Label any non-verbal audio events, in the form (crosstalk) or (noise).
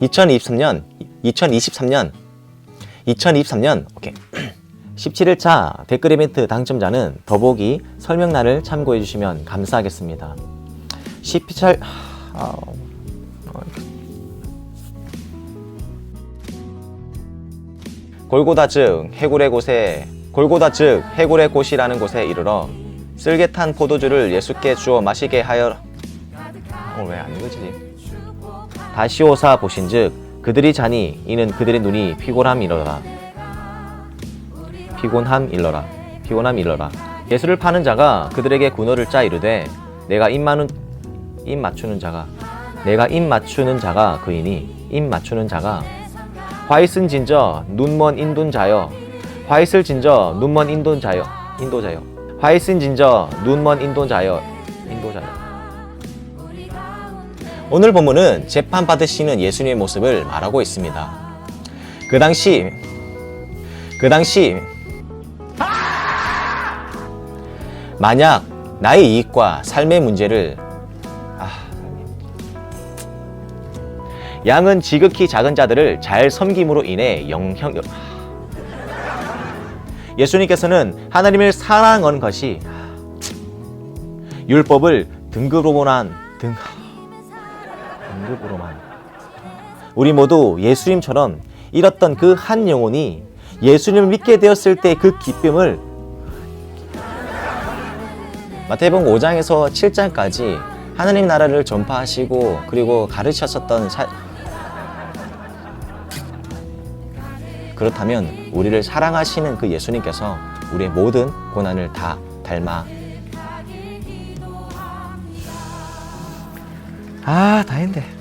2023년 2023년 2023년 오케이 (clears throat) 17일차 댓글 이벤트 당첨자는 더보기 설명란을 참고해 주시면 감사하겠습니다. 17 아, 골고다 즉 해골의 곳에 골고다 즉 해골의 곳이라는 곳에 이르러 쓸개탄 포도주를 예수께 주어 마시게 하여 오늘 왜안 읽어지지? 다시 오사 보신즉 그들이 자니 이는 그들의 눈이 피곤함 일러라. 피곤함 일러라. 피곤함 일러라. 예수를 파는 자가 그들에게 군어를 짜 이르되 내가 입 많은 입 맞추는 자가 내가 입 맞추는 자가 그이니 입 맞추는 자가 화이슨 진저 눈먼 인돈 자여. 화이슬 진저 눈먼 인돈 자여 인도자여. 화이슨 진저 눈먼 인돈 자여 인도자여 오늘 본문은 재판 받으시는 예수님의 모습을 말하고 있습니다. 그 당시 그 당시 만약 나의 이익과 삶의 문제를 아, 양은 지극히 작은 자들을 잘 섬김으로 인해 영향 예수님께서는 하나님을 사랑한 것이 율법을 등급으로만 등 등급으로만. 우리 모두 예수님처럼 잃었던 그 한 영혼이 예수님을 믿게 되었을 때 그 기쁨을 마태복음 5장에서 7장까지 하나님 나라를 전파하시고 그리고 가르쳤었던 사... 그렇다면 우리를 사랑하시는 그 예수님께서 우리의 모든 고난을 다 닮아 아, 다 했는데.